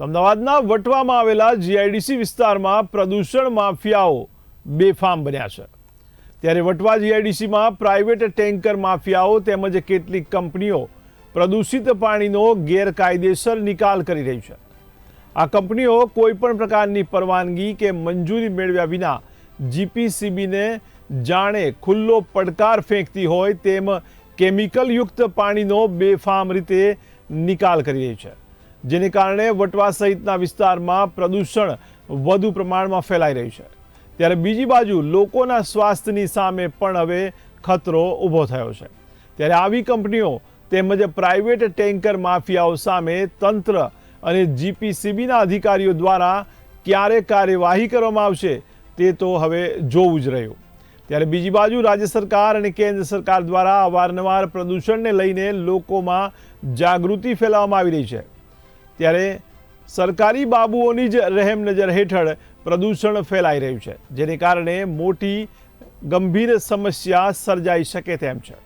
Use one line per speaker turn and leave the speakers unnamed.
અમદાવાદના વટવામાં આવેલા જીઆઈડીસી વિસ્તારમાં પ્રદૂષણ માફિયાઓ બેફામ બન્યા છે. ત્યારે વટવા જીઆઈડીસીમાં પ્રાઇવેટ ટેન્કર માફિયાઓ તેમજ કેટલીક કંપનીઓ પ્રદૂષિત પાણીનો ગેરકાયદેસર નિકાલ કરી રહી છે. આ કંપનીઓ કોઈપણ પ્રકારની પરવાનગી કે મંજૂરી મેળવ્યા વિના જીપીસીબીને જાણે ખુલ્લો પડકાર ફેંકતી હોય તેમ કેમિકલયુક્ત પાણીનો બેફામ રીતે નિકાલ કરી રહી છે. જેને કારણે વટવા સહિતના વિસ્તારમાં પ્રદૂષણ વધુ પ્રમાણમાં ફેલાઈ રહ્યું છે. ત્યારે બીજી બાજુ લોકોના સ્વાસ્થ્યની સામે પણ હવે ખતરો ઊભો થયો છે. ત્યારે આવી કંપનીઓ તેમજ પ્રાઇવેટ ટેન્કર માફિયાઓ સામે તંત્ર અને જીપીસીબીના અધિકારીઓ દ્વારા ક્યારે કાર્યવાહી કરવામાં આવશે તે તો હવે જોવું જ રહ્યું. ત્યારે બીજી બાજુ રાજ્ય સરકાર અને કેન્દ્ર સરકાર દ્વારા અવારનવાર પ્રદૂષણને લઈને લોકોમાં જાગૃતિ ફેલાવવામાં આવી રહી છે. ત્યારે સરકારી બાબુઓની જ રહેમ નજર હેઠળ પ્રદૂષણ ફેલાઈ રહ્યું છે, જેને કારણે મોટી ગંભીર સમસ્યા સર્જાઈ શકે તેમ છે.